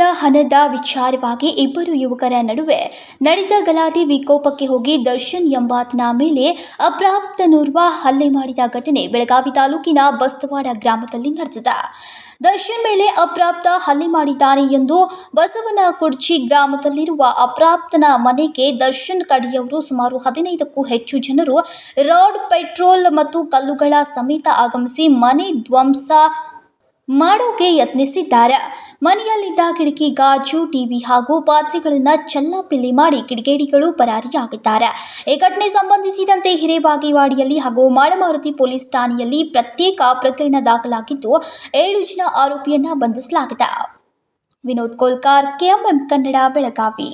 ಹಣದ ವಿಚಾರವಾಗಿ ಇಬ್ಬರು ಯುವಕರ ನಡುವೆ ನಡೆದ ಗಲಾಟೆ ವಿಕೋಪಕ್ಕೆ ಹೋಗಿ ದರ್ಶನ್ ಎಂಬಾತನ ಮೇಲೆ ಅಪ್ರಾಪ್ತನೋರ್ವ ಹಲ್ಲೆ ಮಾಡಿದ ಘಟನೆ ಬೆಳಗಾವಿ ತಾಲೂಕಿನ ಬಸ್ತವಾಡ ಗ್ರಾಮದಲ್ಲಿ ನಡೆದಿದೆ. ದರ್ಶನ್ ಮೇಲೆ ಅಪ್ರಾಪ್ತ ಹಲ್ಲೆ ಮಾಡಿದ್ದಾನೆ ಎಂದು ಬಸವನ ಕುರ್ಚಿ ಗ್ರಾಮದಲ್ಲಿರುವ ಅಪ್ರಾಪ್ತನ ಮನೆಗೆ ದರ್ಶನ್ ಕಡೆಯವರು ಸುಮಾರು ಹದಿನೈದಕ್ಕೂ ಹೆಚ್ಚು ಜನರು ರಾಡ್ ಪೆಟ್ರೋಲ್ ಮತ್ತು ಕಲ್ಲುಗಳ ಸಮೇತ ಆಗಮಿಸಿ ಮನೆ ಧ್ವಂಸ ಮಾಡೋಕೆ ಯತ್ನಿಸಿದ್ದಾರೆ. ಮನೆಯಲ್ಲಿದ್ದ ಕಿಟಕಿ, ಗಾಜು, ಟಿವಿ ಹಾಗೂ ಪಾತ್ರೆಗಳನ್ನು ಚಲ್ಲಾಪಿಲ್ಲಿ ಮಾಡಿ ಕಿಡಿಗೇಡಿಗಳು ಪರಾರಿಯಾಗಿದ್ದಾರೆ. ಈ ಘಟನೆ ಸಂಬಂಧಿಸಿದಂತೆ ಹಿರೇಬಾಗೇವಾಡಿಯಲ್ಲಿ ಹಾಗೂ ಮಾಡಮಾರುತಿ ಪೊಲೀಸ್ ಠಾಣೆಯಲ್ಲಿ ಪ್ರತ್ಯೇಕ ಪ್ರಕರಣ ದಾಖಲಾಗಿದ್ದು, ಏಳು ಜನ ಆರೋಪಿಯನ್ನು ಬಂಧಿಸಲಾಗಿದೆ. ವಿನೋದ್ ಕೋಲ್ಕಾರ್, ಕೆಎಂಎಂ ಕನ್ನಡ, ಬೆಳಗಾವಿ.